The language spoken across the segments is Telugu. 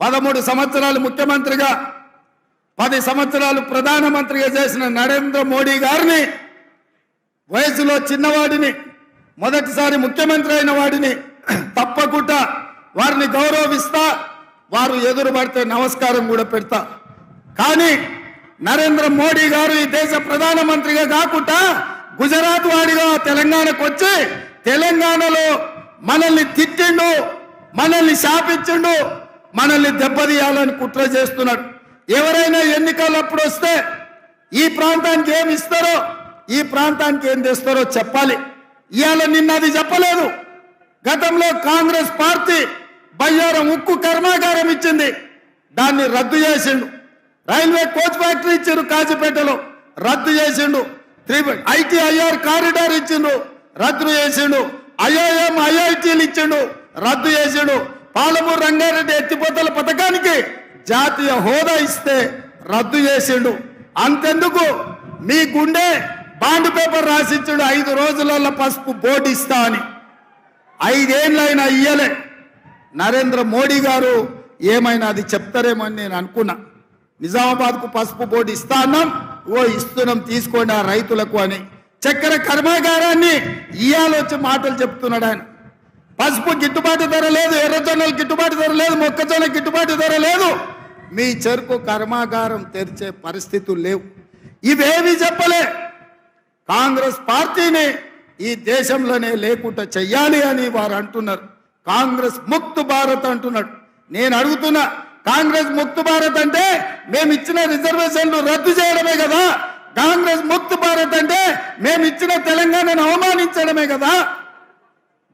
పదమూడు సంవత్సరాలు ముఖ్యమంత్రిగా పది సంవత్సరాలు ప్రధానమంత్రిగా చేసిన నరేంద్ర మోడీ గారిని వయసులో చిన్నవాడిని మొదటిసారి ముఖ్యమంత్రి అయిన వాడిని తప్పకుండా వారిని గౌరవిస్తా వారు ఎదురు పడితే నమస్కారం కూడా పెడతా. కానీ నరేంద్ర మోడీ గారు ఈ దేశ ప్రధానమంత్రిగా కాకుండా గుజరాత్ వాడిగా తెలంగాణకు వచ్చి తెలంగాణలో మనల్ని తిట్టిండు మనల్ని శాపించిండు మనల్ని దెబ్బతీయాలని కుట్ర చేస్తున్నాడు. ఎవరైనా ఎన్నికలప్పుడు వస్తే ఈ ప్రాంతానికి ఏమి ఇస్తారో ఈ ప్రాంతానికి ఏం తెస్తారో చెప్పాలి. ఇవాళ నిన్న అది చెప్పలేదు. గతంలో కాంగ్రెస్ పార్టీ బయ్యారం ఉక్కు కర్మాగారం ఇచ్చింది. దాన్ని రద్దు చేసిండు. రైల్వే కోచ్ ఫ్యాక్టరీ ఇచ్చిండు కాజీపేటలో. రద్దు చేసిండు. త్రీ ఐటీఐఆర్ కారిడార్ ఇచ్చిండు. రద్దు చేసిండు. ఐఐఎం ఐఐటీలు ఇచ్చిండు. రద్దు చేసిండు. పాలమూరు రంగారెడ్డి ఎత్తిపోతల పథకానికి జాతీయ హోదా ఇస్తే రద్దు చేసిండు. అంతెందుకు? మీ గుండె బాండ్ పేపర్ రాసిచ్చుడు ఐదు రోజులలో పసుపు బోర్డు ఇస్తా అని. ఐదేళ్ళైనా ఇయ్యలే. నరేంద్ర మోడీ గారు ఏమైనా అది చెప్తారేమో అని నేను అనుకున్నా. నిజామాబాద్కు పసుపు బోర్డు ఇస్తా అన్నాం. ఓ ఇస్తున్నాం తీసుకోండి ఆ రైతులకు అని. చక్కెర కర్మాగారాన్ని ఇయ్యాలొచ్చి మాటలు చెప్తున్నాడు ఆయన. పసుపు గిట్టుబాటు ధర లేదు ఎర్రజొన్నలు గిట్టుబాటు ధర లేదు మొక్కజొన్న గిట్టుబాటు ధర లేదు. మీ చెరుకు కర్మాగారం తెరిచే పరిస్థితులు లేవు. ఇవేవి చెప్పలే. కాంగ్రెస్ పార్టీని ఈ దేశంలోనే లేకుండా చెయ్యాలి అని వారు అంటున్నారు. కాంగ్రెస్ ముక్తు భారత్ అంటున్నాడు. నేను అడుగుతున్నా కాంగ్రెస్ ముక్తు భారత్ అంటే మేము ఇచ్చిన రిజర్వేషన్లు రద్దు చేయడమే కదా. కాంగ్రెస్ ముక్తు భారత్ అంటే మేము ఇచ్చిన తెలంగాణను అవమానించడమే కదా.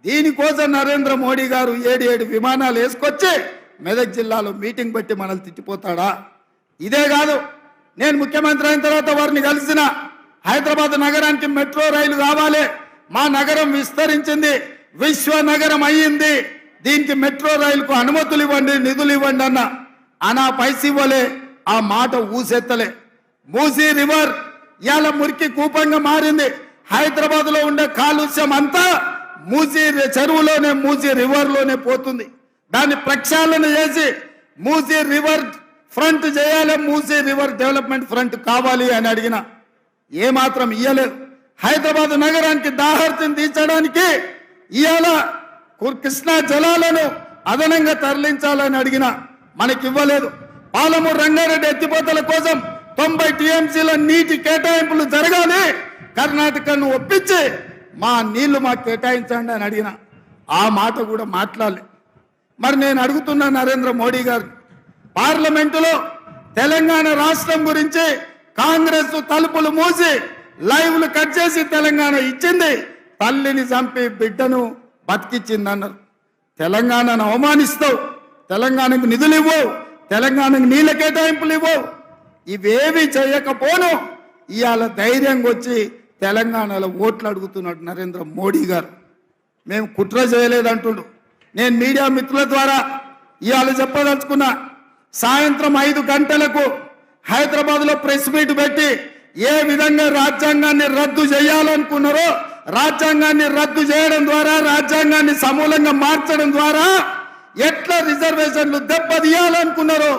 దీనికోసం నరేంద్ర మోడీ గారు ఏడు ఏడు విమానాలు వేసుకొచ్చి మెదక్ జిల్లాలో మీటింగ్ పెట్టి మనల్ని తిట్టిపోతాడా? ఇదే కాదు. నేను ముఖ్యమంత్రి అయిన తర్వాత వారిని కలిసిన హైదరాబాద్ నగరానికి మెట్రో రైలు కావాలి. మా నగరం విస్తరించింది. విశ్వ నగరం అయ్యింది. దీనికి మెట్రో రైలుకు అనుమతులు ఇవ్వండి నిధులు ఇవ్వండి అన్న అనా పైసి ఇవ్వలే ఆ మాట ఊసెత్తలే. మూసీ రివర్ ఇవాళ మురికి కూపంగా మారింది. హైదరాబాద్లో ఉండే కాలుష్యం అంతా మూసీ చెరువులోనే మూసీ రివర్లోనే పోతుంది. దాన్ని ప్రక్షాళన చేసి మూసీ రివర్ ఫ్రంట్ చేయాలి మూసీ రివర్ డెవలప్మెంట్ ఫ్రంట్ కావాలి అని అడిగిన ఏమాత్రం ఇయ్యలేదు. హైదరాబాద్ నగరానికి దాహర్తిని తీర్చడానికి ఇవాళ కృష్ణా జలాలను అదనంగా తరలించాలని అడిగిన మనకి ఇవ్వలేదు పాలమూరు రంగారెడ్డి ఎత్తిపోతల కోసం తొంభై టీఎంసీల నీటి కేటాయింపులు జరగాలి. కర్ణాటకను ఒప్పించి మా నీళ్ళు మాకు కేటాయించండి అని అడిగిన. ఆ మాట కూడా మాట్లాడలే. మరి నేను అడుగుతున్నా నరేంద్ర మోడీ గారు పార్లమెంటులో తెలంగాణ రాష్ట్రం గురించి కాంగ్రెస్ తలుపులు మూసి లైవ్లు కట్ చేసి తెలంగాణ ఇచ్చింది. తల్లిని చంపి బిడ్డను బతికిచ్చింది అన్నారు తెలంగాణను అవమానిస్తావు తెలంగాణకు నిధులు ఇవ్వవు తెలంగాణకు నీళ్ళ కేటాయింపులు ఇవ్వవు ఇవేవి చేయకపోను. ఇవాళ ధైర్యంగా వచ్చి తెలంగాణలో ఓట్లు అడుగుతున్నాడు నరేంద్ర మోడీ గారు. మేము కుట్ర చేయలేదంటుండు. నేను మీడియా మిత్రుల ద్వారా ఇవాళ చెప్పదలుచుకున్నా సాయంత్రం ఐదు గంటలకు హైదరాబాద్లో ప్రెస్ మీట్ పెట్టి ఏ విధంగా రాజ్యాంగాన్ని రద్దు చేయాలనుకున్నారో రాజ్యాంగాన్ని రద్దు చేయడం ద్వారా రాజ్యాంగాన్ని సమూలంగా మార్చడం ద్వారా ఎట్లా రిజర్వేషన్లు దెబ్బతీయాలనుకున్నారో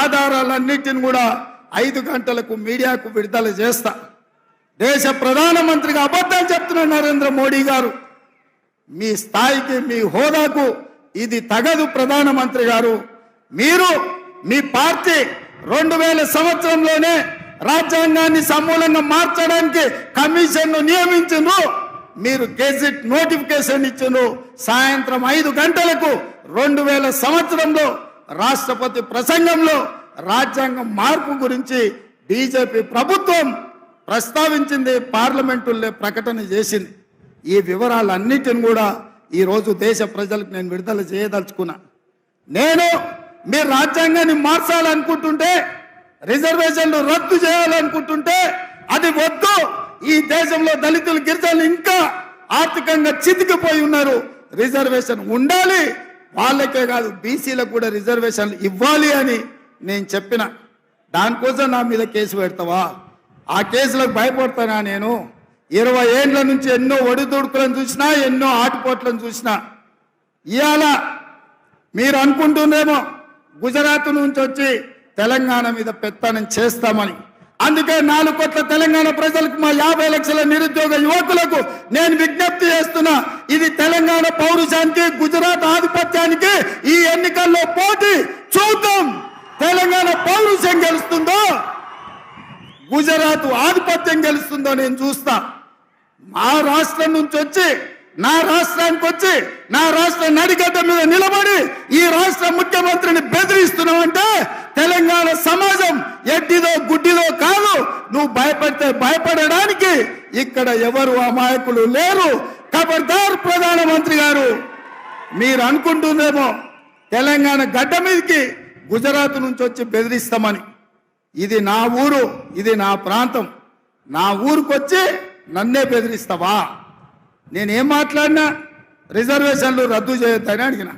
ఆధారాలన్నిటిని కూడా ఐదు గంటలకు మీడియాకు విడుదల చేస్తా. దేశ ప్రధానమంత్రిగా అబద్ధం చెప్తున్నారు నరేంద్ర మోడీ గారు. మీ స్థాయికి మీ హోదాకు ఇది తగదు ప్రధానమంత్రి గారు. మీరు మీ పార్టీ రెండు వేల సంవత్సరంలోనే రాజ్యాంగాన్ని సమూలంగా మార్చడానికి కమిషన్ను నియమించును మీరు గెజిట్ నోటిఫికేషన్ ఇచ్చును సాయంత్రం ఐదు గంటలకు రెండు వేల సంవత్సరంలో రాష్ట్రపతి ప్రసంగంలో రాజ్యాంగం మార్పు గురించి బీజేపీ ప్రభుత్వం ప్రస్తావించింది పార్లమెంటుల్లో ప్రకటన చేసింది. ఈ వివరాలన్నిటిని కూడా ఈరోజు దేశ ప్రజలకు నేను విడుదల చేయదలుచుకున్నా. నేను మీ రాజ్యాంగాన్ని మార్చాలనుకుంటుంటే రిజర్వేషన్లు రద్దు చేయాలనుకుంటుంటే అది వద్దు. ఈ దేశంలో దళితులు గిరిజనులు ఇంకా ఆర్థికంగా చితికిపోయి ఉన్నారు. రిజర్వేషన్ ఉండాలి. వాళ్ళకే కాదు బీసీలకు కూడా రిజర్వేషన్లు ఇవ్వాలి అని నేను చెప్పిన. దానికోసం నా మీద కేసు పెడతావా? ఆ కేసులకు భయపడతానా నేను? ఇరవై ఏండ్ల నుంచి ఎన్నో ఒడిదుడుకులను చూసినా ఎన్నో ఆటుపోట్లను చూసినా. ఇవాళ మీరు అనుకుంటుందేమో గుజరాత్ నుంచి వచ్చి తెలంగాణ మీద పెత్తనం చేస్తామని. అందుకే నాలుగు కోట్ల తెలంగాణ ప్రజలకు మా యాభై లక్షల నిరుద్యోగ యువకులకు నేను విజ్ఞప్తి చేస్తున్నా ఇది తెలంగాణ పౌరుషానికి గుజరాత్ ఆధిపత్యానికి ఈ ఎన్నికల్లో పోటీ చూద్దాం. తెలంగాణ పౌరుషం గెలుస్తుందో గుజరాత్ ఆధిపత్యం గెలుస్తుందో నేను చూస్తా. మా రాష్ట్రం నుంచి వచ్చి నా రాష్ట్రానికి వచ్చి నా రాష్ట్ర నడిగడ్డ మీద నిలబడి ఈ రాష్ట్ర ముఖ్యమంత్రిని బెదిరిస్తున్నామంటే తెలంగాణ సమాజం ఎడ్డిదో గుడ్డిదో కాదు. నువ్వు భయపడితే భయపడడానికి ఇక్కడ ఎవరు అమాయకులు లేరు. ఖబర్దార్ ప్రధానమంత్రి గారు మీరు అనుకుంటుందేమో తెలంగాణ గడ్డ మీదకి గుజరాత్ నుంచి వచ్చి బెదిరిస్తామని. ఇది నా ఊరు ఇది నా ప్రాంతం. నా ఊరికొచ్చి నన్నే బెదిరిస్తావా? నేనేం మాట్లాడినా రిజర్వేషన్లు రద్దు చేయొద్దని అడిగిన.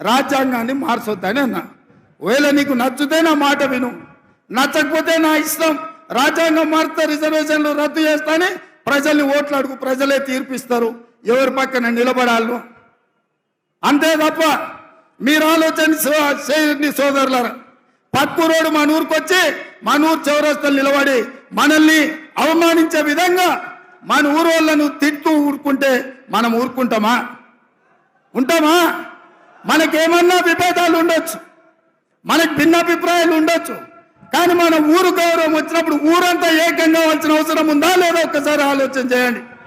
రాజ్యాంగాన్ని మార్చొద్దని అన్నా. ఒకవేళ నీకు నచ్చితే నా మాట విను. నచ్చకపోతే నా ఇష్టం. రాజ్యాంగం మారితే రిజర్వేషన్లు రద్దు చేస్తానే ప్రజల్ని ఓట్లు అడుగు ప్రజలే తీర్పిస్తారు. ఎవరి పక్కన నిలబడాలను అంతే తప్ప మీరు ఆలోచన సో- చేయండి సోదరులారా పక్కూరోడు మన ఊరికి వచ్చి మన ఊరు చౌరస్తలు నిలబడి మనల్ని అవమానించే విధంగా మన ఊరు వాళ్ళను తిట్టు ఊరుకుంటే మనం ఊరుకుంటామా? ఉంటామా? మనకేమన్నా విభేదాలు ఉండొచ్చు. మనకు భిన్నాభిప్రాయాలు ఉండొచ్చు. కానీ మన ఊరు గౌరవం వచ్చినప్పుడు ఊరంతా ఏకంగా కావాల్సిన అవసరం ఉందా లేదా ఒక్కసారి ఆలోచన చేయండి.